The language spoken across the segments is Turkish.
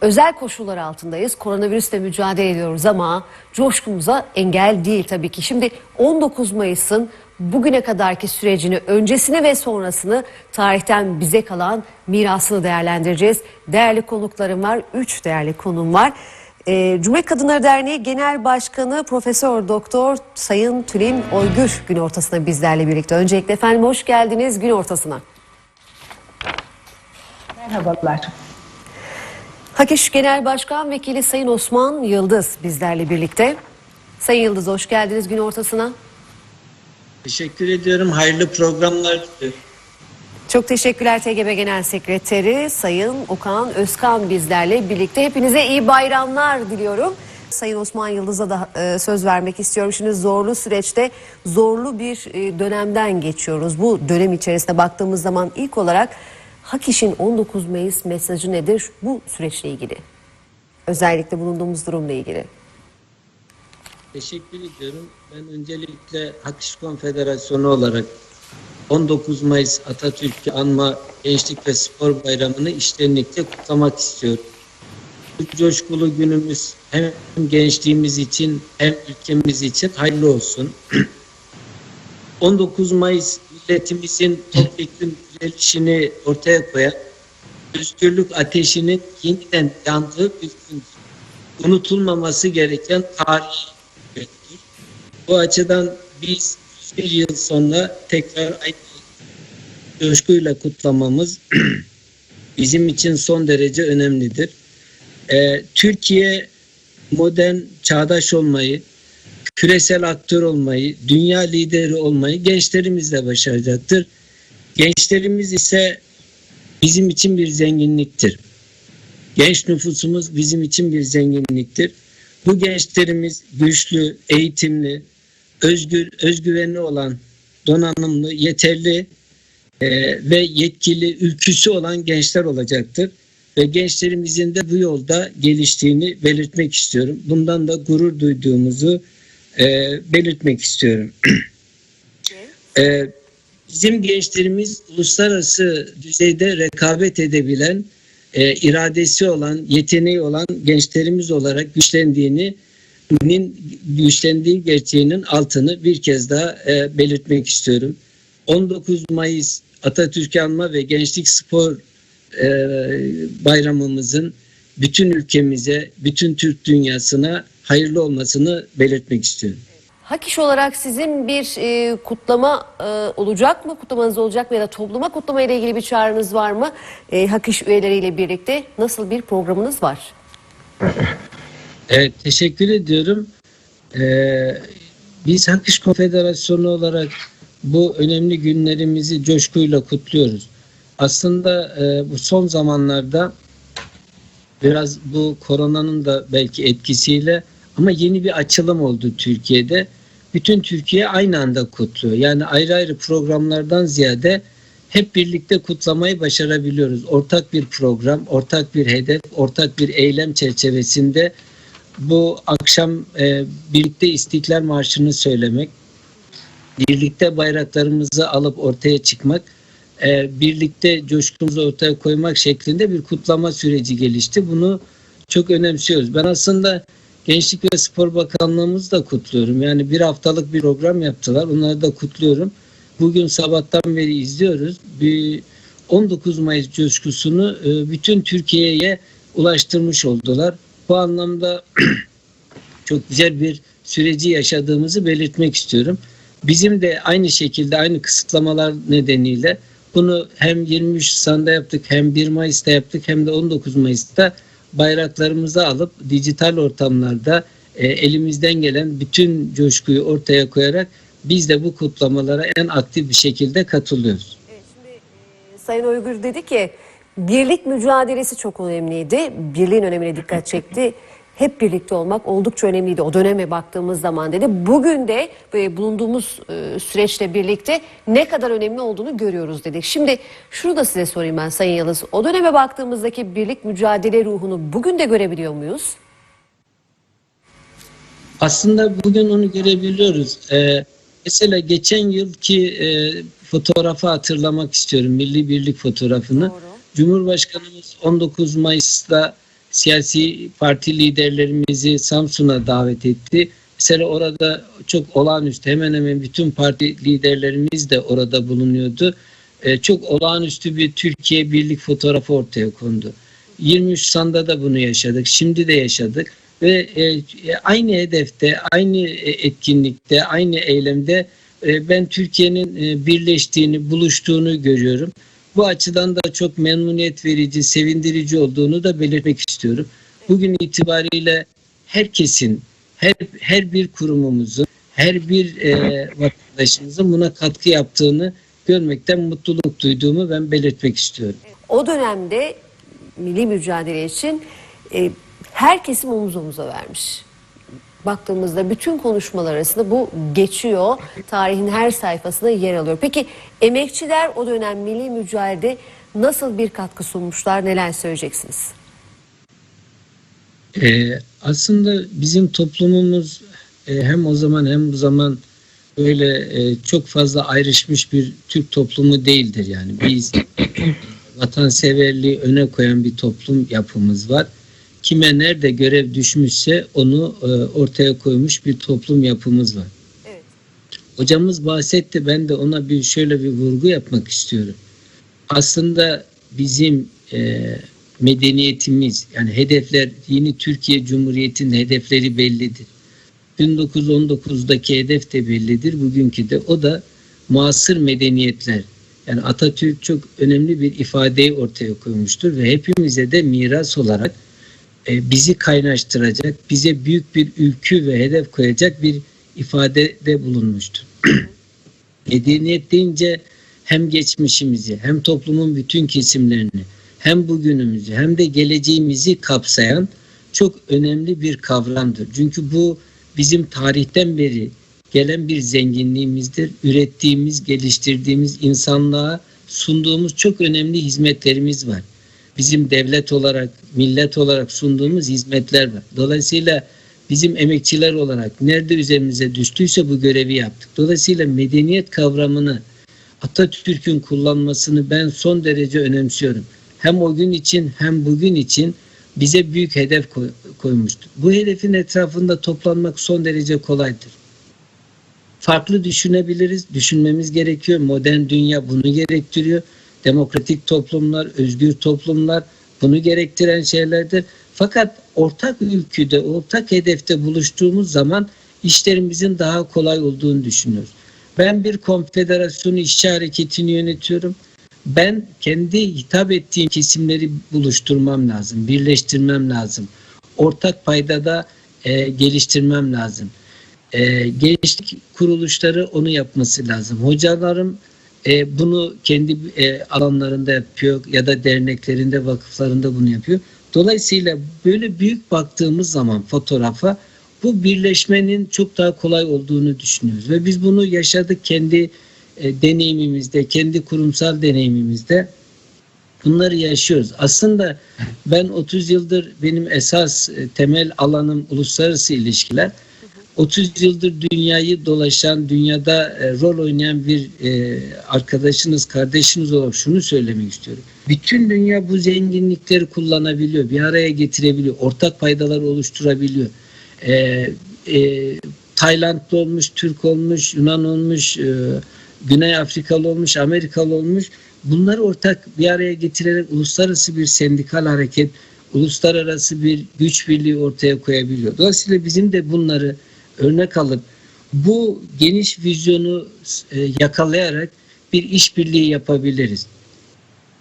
Özel koşullar altındayız. Koronavirüsle mücadele ediyoruz ama coşkumuza engel değil tabii ki. Şimdi 19 Mayıs'ın bugüne kadarki sürecini, öncesini ve sonrasını tarihten bize kalan mirasını değerlendireceğiz. Değerli konuklarım var, 3 değerli konum var. Ee, Cumhuriyet Kadınları Derneği Genel Başkanı Profesör Doktor Sayın Tülin Oygür gün ortasına bizlerle birlikte. Öncelikle efendim hoş geldiniz gün ortasına. Merhabalar. Hakeş Genel Başkan Vekili Sayın Osman Yıldız bizlerle birlikte. Sayın Yıldız hoş geldiniz gün ortasına. Teşekkür ediyorum. Hayırlı programlar. Çok teşekkürler TGB Genel Sekreteri Sayın Okan Özkan bizlerle birlikte. Hepinize iyi bayramlar diliyorum. Sayın Osman Yıldız'a da e, söz vermek istiyorum. Şimdi zorlu süreçte zorlu bir e, dönemden geçiyoruz. Bu dönem içerisinde baktığımız zaman ilk olarak Hak İş'in 19 Mayıs mesajı nedir bu süreçle ilgili? Özellikle bulunduğumuz durumla ilgili. Teşekkür ediyorum. Ben öncelikle Hak İş Konfederasyonu olarak 19 Mayıs Atatürk'ü anma Gençlik ve Spor Bayramı'nı iştenlikle kutlamak istiyorum. Bu coşkulu günümüz hem gençliğimiz için hem ülkemiz için hayırlı olsun. 19 Mayıs milletimizin topyekun direnişini ortaya koyan özgürlük ateşinin yeniden yandığı bir gündür. Unutulmaması gereken tarih gündür. Bu açıdan biz bir yıl sonra tekrar aynı coşkuyla kutlamamız bizim için son derece önemlidir. Ee, Türkiye modern, çağdaş olmayı, küresel aktör olmayı, dünya lideri olmayı gençlerimizle başaracaktır. Gençlerimiz ise bizim için bir zenginliktir. Genç nüfusumuz bizim için bir zenginliktir. Bu gençlerimiz güçlü, eğitimli, özgür, özgüvenli olan, donanımlı, yeterli e, ve yetkili, ülküsü olan gençler olacaktır. Ve gençlerimizin de bu yolda geliştiğini belirtmek istiyorum. Bundan da gurur duyduğumuzu e, belirtmek istiyorum. e, bizim gençlerimiz uluslararası düzeyde rekabet edebilen, e, iradesi olan, yeteneği olan gençlerimiz olarak güçlendiğini güçlendiği gerçeğinin altını bir kez daha e, belirtmek istiyorum. 19 Mayıs Atatürk Anma ve Gençlik Spor e, bayramımızın bütün ülkemize, bütün Türk dünyasına hayırlı olmasını belirtmek istiyorum. Hak İş olarak sizin bir e, kutlama e, olacak mı? Kutlamanız olacak mı ya da topluma kutlama ile ilgili bir çağrınız var mı? E, Hak İş üyeleriyle birlikte nasıl bir programınız var? Evet, teşekkür ediyorum. Ee, biz Hak İş Konfederasyonu olarak bu önemli günlerimizi coşkuyla kutluyoruz. Aslında e, bu son zamanlarda biraz bu koronanın da belki etkisiyle ama yeni bir açılım oldu Türkiye'de. Bütün Türkiye aynı anda kutluyor. Yani ayrı ayrı programlardan ziyade hep birlikte kutlamayı başarabiliyoruz. Ortak bir program, ortak bir hedef, ortak bir eylem çerçevesinde bu akşam e, birlikte İstiklal Marşı'nı söylemek, birlikte bayraklarımızı alıp ortaya çıkmak, e, birlikte coşkumuzu ortaya koymak şeklinde bir kutlama süreci gelişti. Bunu çok önemsiyoruz. Ben aslında Gençlik ve Spor Bakanlığımızı da kutluyorum. Yani bir haftalık bir program yaptılar. Onları da kutluyorum. Bugün sabahtan beri izliyoruz. Bir 19 Mayıs coşkusunu e, bütün Türkiye'ye ulaştırmış oldular. Bu anlamda çok güzel bir süreci yaşadığımızı belirtmek istiyorum. Bizim de aynı şekilde aynı kısıtlamalar nedeniyle bunu hem 23 Nisan'da yaptık hem 1 Mayıs'ta yaptık hem de 19 Mayıs'ta bayraklarımızı alıp dijital ortamlarda e, elimizden gelen bütün coşkuyu ortaya koyarak biz de bu kutlamalara en aktif bir şekilde katılıyoruz. Evet, şimdi e, Sayın Uygur dedi ki birlik mücadelesi çok önemliydi. Birliğin önemine dikkat çekti. Hep birlikte olmak oldukça önemliydi o döneme baktığımız zaman dedi. Bugün de e, bulunduğumuz e, süreçle birlikte ne kadar önemli olduğunu görüyoruz dedik. Şimdi şunu da size sorayım ben Sayın Yıldız. O döneme baktığımızdaki birlik mücadele ruhunu bugün de görebiliyor muyuz? Aslında bugün onu görebiliyoruz. Ee, mesela geçen yılki e, fotoğrafı hatırlamak istiyorum. Milli Birlik fotoğrafını. Doğru. Cumhurbaşkanımız 19 Mayıs'ta siyasi parti liderlerimizi Samsun'a davet etti. Mesela orada çok olağanüstü hemen hemen bütün parti liderlerimiz de orada bulunuyordu. E, çok olağanüstü bir Türkiye birlik fotoğrafı ortaya kondu. 23 San'da da bunu yaşadık. Şimdi de yaşadık ve e, e, aynı hedefte, aynı e, etkinlikte, aynı eylemde e, ben Türkiye'nin e, birleştiğini, buluştuğunu görüyorum. Bu açıdan da çok memnuniyet verici, sevindirici olduğunu da belirtmek istiyorum. Bugün itibariyle herkesin, her her bir kurumumuzun, her bir e, vatandaşımızın buna katkı yaptığını görmekten mutluluk duyduğumu ben belirtmek istiyorum. O dönemde milli mücadele için e, her kesim omuz omuza vermiş. Baktığımızda bütün konuşmalar arasında bu geçiyor. Tarihin her sayfasında yer alıyor. Peki emekçiler o dönem milli mücadelede nasıl bir katkı sunmuşlar? Neler söyleyeceksiniz? Ee, aslında bizim toplumumuz e, hem o zaman hem bu zaman böyle e, çok fazla ayrışmış bir Türk toplumu değildir yani. Biz vatanseverliği öne koyan bir toplum yapımız var. Kime nerede görev düşmüşse onu e, ortaya koymuş bir toplum yapımız var. Evet. Hocamız bahsetti ben de ona bir şöyle bir vurgu yapmak istiyorum. Aslında bizim e, medeniyetimiz yani hedefler yeni Türkiye Cumhuriyeti'nin hedefleri bellidir. 1919'daki hedef de bellidir. Bugünkü de o da muasır medeniyetler. Yani Atatürk çok önemli bir ifadeyi ortaya koymuştur ve hepimize de miras olarak e, bizi kaynaştıracak, bize büyük bir ülkü ve hedef koyacak bir ifadede bulunmuştur. Medeniyet deyince hem geçmişimizi hem toplumun bütün kesimlerini hem bugünümüzü hem de geleceğimizi kapsayan çok önemli bir kavramdır. Çünkü bu bizim tarihten beri gelen bir zenginliğimizdir. Ürettiğimiz, geliştirdiğimiz insanlığa sunduğumuz çok önemli hizmetlerimiz var. Bizim devlet olarak, millet olarak sunduğumuz hizmetler var. Dolayısıyla bizim emekçiler olarak nerede üzerimize düştüyse bu görevi yaptık. Dolayısıyla medeniyet kavramını Atatürk'ün kullanmasını ben son derece önemsiyorum. Hem o gün için hem bugün için bize büyük hedef koy, koymuştur. Bu hedefin etrafında toplanmak son derece kolaydır. Farklı düşünebiliriz, düşünmemiz gerekiyor. Modern dünya bunu gerektiriyor. Demokratik toplumlar, özgür toplumlar bunu gerektiren şeylerdir. Fakat ortak ülküde, ortak hedefte buluştuğumuz zaman işlerimizin daha kolay olduğunu düşünüyoruz. Ben bir konfederasyonu işçi hareketini yönetiyorum. Ben kendi hitap ettiğim kesimleri buluşturmam lazım, birleştirmem lazım. Ortak paydada e, geliştirmem lazım. E, gençlik kuruluşları onu yapması lazım. Hocalarım e, bunu kendi e, alanlarında yapıyor ya da derneklerinde, vakıflarında bunu yapıyor. Dolayısıyla böyle büyük baktığımız zaman fotoğrafa bu birleşmenin çok daha kolay olduğunu düşünüyoruz ve biz bunu yaşadık kendi e, deneyimimizde, kendi kurumsal deneyimimizde bunları yaşıyoruz. Aslında ben 30 yıldır benim esas e, temel alanım uluslararası ilişkiler. 30 yıldır dünyayı dolaşan, dünyada e, rol oynayan bir e, arkadaşınız, kardeşiniz olarak şunu söylemek istiyorum. Bütün dünya bu zenginlikleri kullanabiliyor, bir araya getirebiliyor, ortak paydalar oluşturabiliyor. E, e, Taylandlı olmuş, Türk olmuş, Yunan olmuş, e, Güney Afrikalı olmuş, Amerikalı olmuş. Bunları ortak bir araya getirerek uluslararası bir sendikal hareket, uluslararası bir güç birliği ortaya koyabiliyor. Dolayısıyla bizim de bunları örnek alıp bu geniş vizyonu e, yakalayarak bir işbirliği yapabiliriz.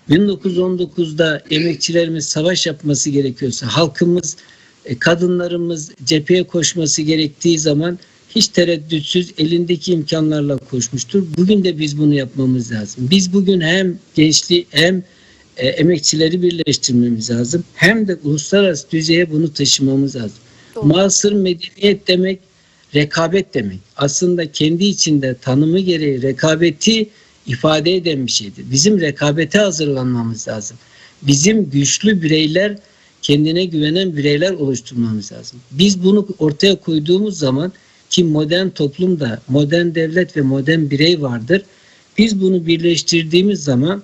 1919'da emekçilerimiz savaş yapması gerekiyorsa, halkımız, e, kadınlarımız cepheye koşması gerektiği zaman hiç tereddütsüz elindeki imkanlarla koşmuştur. Bugün de biz bunu yapmamız lazım. Biz bugün hem gençliği hem e, emekçileri birleştirmemiz lazım hem de uluslararası düzeye bunu taşımamız lazım. Doğru. Muasır medeniyet demek rekabet demek. Aslında kendi içinde tanımı gereği rekabeti ifade eden bir şeydir. Bizim rekabete hazırlanmamız lazım. Bizim güçlü bireyler, kendine güvenen bireyler oluşturmamız lazım. Biz bunu ortaya koyduğumuz zaman ki modern toplumda modern devlet ve modern birey vardır. Biz bunu birleştirdiğimiz zaman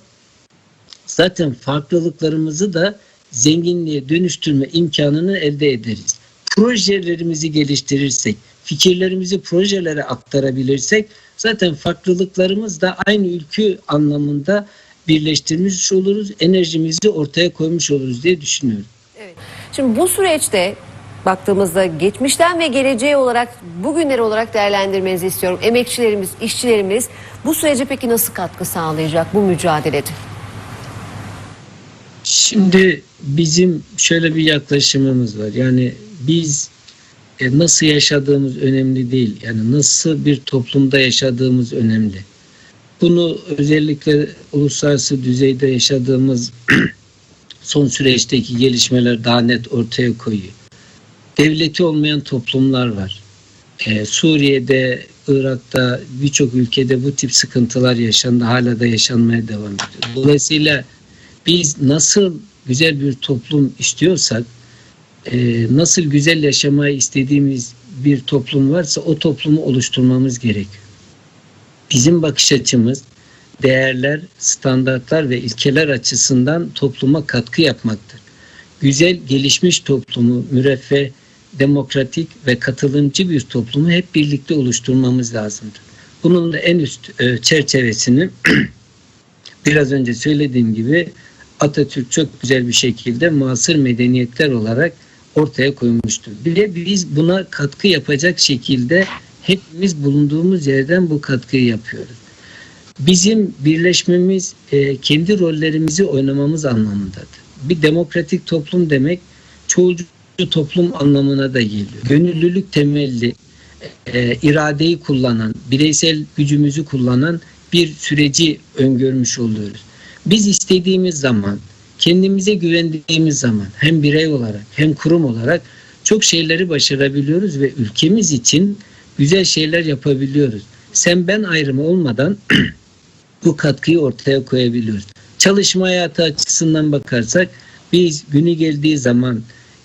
zaten farklılıklarımızı da zenginliğe dönüştürme imkanını elde ederiz. Projelerimizi geliştirirsek, fikirlerimizi projelere aktarabilirsek zaten farklılıklarımız da aynı ülke anlamında birleştirmiş oluruz, enerjimizi ortaya koymuş oluruz diye düşünüyorum. Evet. Şimdi bu süreçte baktığımızda geçmişten ve geleceğe olarak bugünleri olarak değerlendirmenizi istiyorum. Emekçilerimiz, işçilerimiz bu sürece peki nasıl katkı sağlayacak bu mücadelede? Şimdi bizim şöyle bir yaklaşımımız var. Yani biz e, nasıl yaşadığımız önemli değil. Yani nasıl bir toplumda yaşadığımız önemli. Bunu özellikle uluslararası düzeyde yaşadığımız son süreçteki gelişmeler daha net ortaya koyuyor. Devleti olmayan toplumlar var. Ee, Suriye'de, Irak'ta birçok ülkede bu tip sıkıntılar yaşandı. Hala da yaşanmaya devam ediyor. Dolayısıyla biz nasıl güzel bir toplum istiyorsak, e, nasıl güzel yaşamayı istediğimiz bir toplum varsa o toplumu oluşturmamız gerekiyor. Bizim bakış açımız değerler, standartlar ve ilkeler açısından topluma katkı yapmaktır. Güzel, gelişmiş toplumu, müreffeh, demokratik ve katılımcı bir toplumu hep birlikte oluşturmamız lazımdır. Bunun da en üst e, çerçevesini biraz önce söylediğim gibi Atatürk çok güzel bir şekilde muasır medeniyetler olarak ortaya koymuştur. Bir de biz buna katkı yapacak şekilde hepimiz bulunduğumuz yerden bu katkıyı yapıyoruz. Bizim birleşmemiz e, kendi rollerimizi oynamamız anlamındadır. Bir demokratik toplum demek çoğulcu toplum anlamına da geliyor. Gönüllülük temelli e, iradeyi kullanan, bireysel gücümüzü kullanan bir süreci öngörmüş oluyoruz. Biz istediğimiz zaman, kendimize güvendiğimiz zaman hem birey olarak hem kurum olarak çok şeyleri başarabiliyoruz ve ülkemiz için güzel şeyler yapabiliyoruz. Sen ben ayrımı olmadan bu katkıyı ortaya koyabiliyoruz. Çalışma hayatı açısından bakarsak biz günü geldiği zaman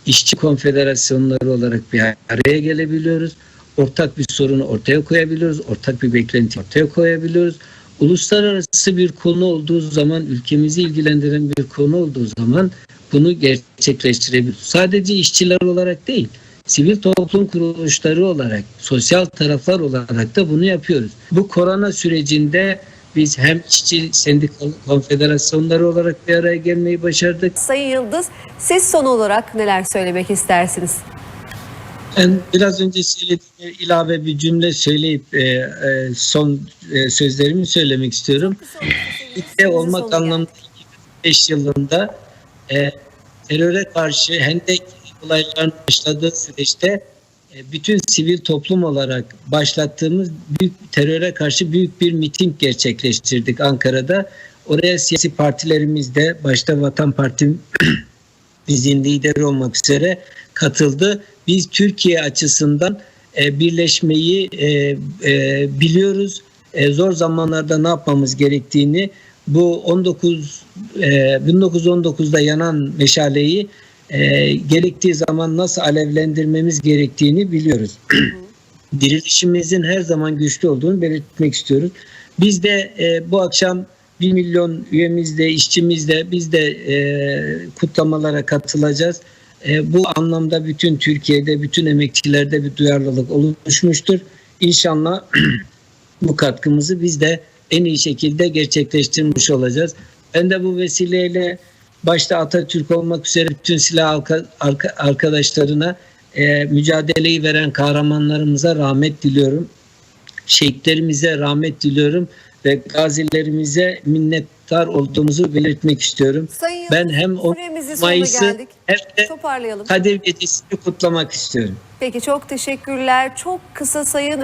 işçi konfederasyonları olarak bir araya gelebiliyoruz. Ortak bir sorunu ortaya koyabiliyoruz. Ortak bir beklenti ortaya koyabiliyoruz. Uluslararası bir konu olduğu zaman, ülkemizi ilgilendiren bir konu olduğu zaman bunu gerçekleştirebiliyoruz. Sadece işçiler olarak değil, sivil toplum kuruluşları olarak, sosyal taraflar olarak da bunu yapıyoruz. Bu korona sürecinde biz hem işçi sendikal konfederasyonları olarak bir araya gelmeyi başardık. Sayın Yıldız siz son olarak neler söylemek istersiniz? Ben biraz önce söylediğim ilave bir cümle söyleyip e, e, son e, sözlerimi söylemek istiyorum. Birlikte olmak anlamında 2005 yılında e, teröre karşı Hendek olayların başladığı süreçte e, bütün sivil toplum olarak başlattığımız büyük teröre karşı büyük bir miting gerçekleştirdik Ankara'da. Oraya siyasi partilerimiz de başta Vatan Partim bizim lideri olmak üzere katıldı. Biz Türkiye açısından e, birleşmeyi e, e, biliyoruz. E, zor zamanlarda ne yapmamız gerektiğini bu 19 e, 1919'da yanan meşaleyi e, gerektiği zaman nasıl alevlendirmemiz gerektiğini biliyoruz. Dirilişimizin her zaman güçlü olduğunu belirtmek istiyoruz. Biz de e, bu akşam 1 milyon üyemizle, işçimizle biz de e, kutlamalara katılacağız. E, bu anlamda bütün Türkiye'de, bütün emekçilerde bir duyarlılık oluşmuştur. İnşallah bu katkımızı biz de en iyi şekilde gerçekleştirmiş olacağız. Ben de bu vesileyle başta Atatürk olmak üzere bütün silah arka- arka- arkadaşlarına e, mücadeleyi veren kahramanlarımıza rahmet diliyorum. Şehitlerimize rahmet diliyorum ve gazilerimize minnettar olduğumuzu belirtmek istiyorum. Sayın Ben hem o süremizin sonuna Mayıs'ı geldik. hem de. Kadir Gecesi'ni kutlamak istiyorum. Peki çok teşekkürler. Çok kısa Sayın